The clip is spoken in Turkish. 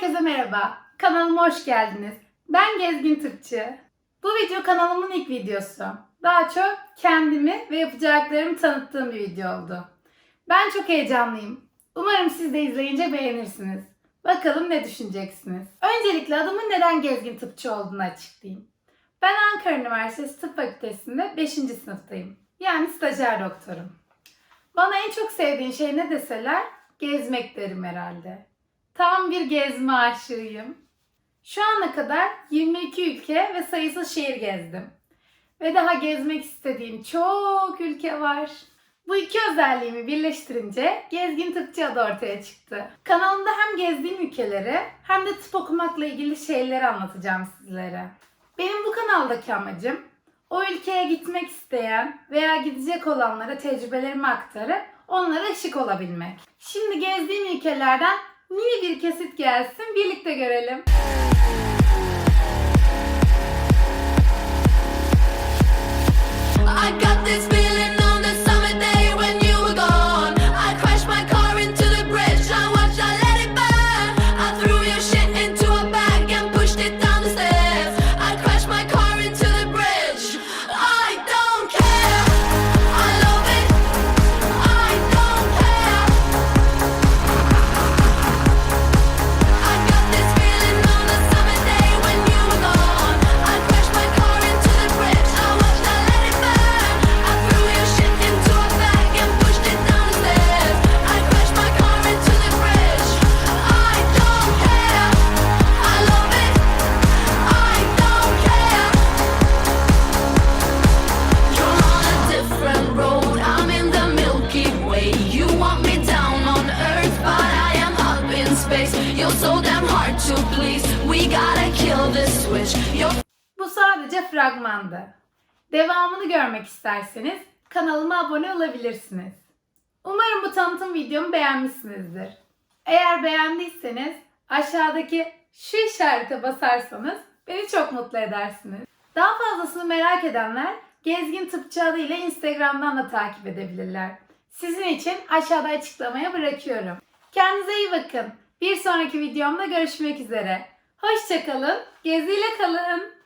Herkese merhaba. Kanalıma hoş geldiniz. Ben Gezgin Tıpçı. Bu video kanalımın ilk videosu. Daha çok kendimi ve yapacaklarımı tanıttığım bir video oldu. Ben çok heyecanlıyım. Umarım siz de izleyince beğenirsiniz. Bakalım ne düşüneceksiniz. Öncelikle adımın neden Gezgin Tıpçı olduğunu açıklayayım. Ben Ankara Üniversitesi Tıp Fakültesi'nde 5. sınıftayım. Yani stajyer doktorum. Bana en çok sevdiğin şey ne deseler gezmek derim herhalde. Tam bir gezme aşığıyım. Şu ana kadar 22 ülke ve sayısız şehir gezdim. Ve daha gezmek istediğim çok ülke var. Bu iki özelliğimi birleştirince Gezgin Tıpçı adı ortaya çıktı. Kanalımda hem gezdiğim ülkeleri hem de tıp okumakla ilgili şeyleri anlatacağım sizlere. Benim bu kanaldaki amacım o ülkeye gitmek isteyen veya gidecek olanlara tecrübelerimi aktarıp onlara ışık olabilmek. Şimdi gezdiğim ülkelerden niye bir kesit gelsin birlikte görelim. I got this to please. We gotta kill this switch. You're Bu sadece fragmandı. Devamını görmek isterseniz kanalıma abone olabilirsiniz. Umarım bu tanıtım videomu beğenmişsinizdir. Eğer beğendiyseniz aşağıdaki şu işarete basarsanız beni çok mutlu edersiniz. Daha fazlasını merak edenler Gezgin Tıpçı adıyla Instagram'dan da takip edebilirler. Sizin için aşağıda açıklamaya bırakıyorum. Kendinize iyi bakın. Bir sonraki videomda görüşmek üzere. Hoşçakalın, geziyle kalın.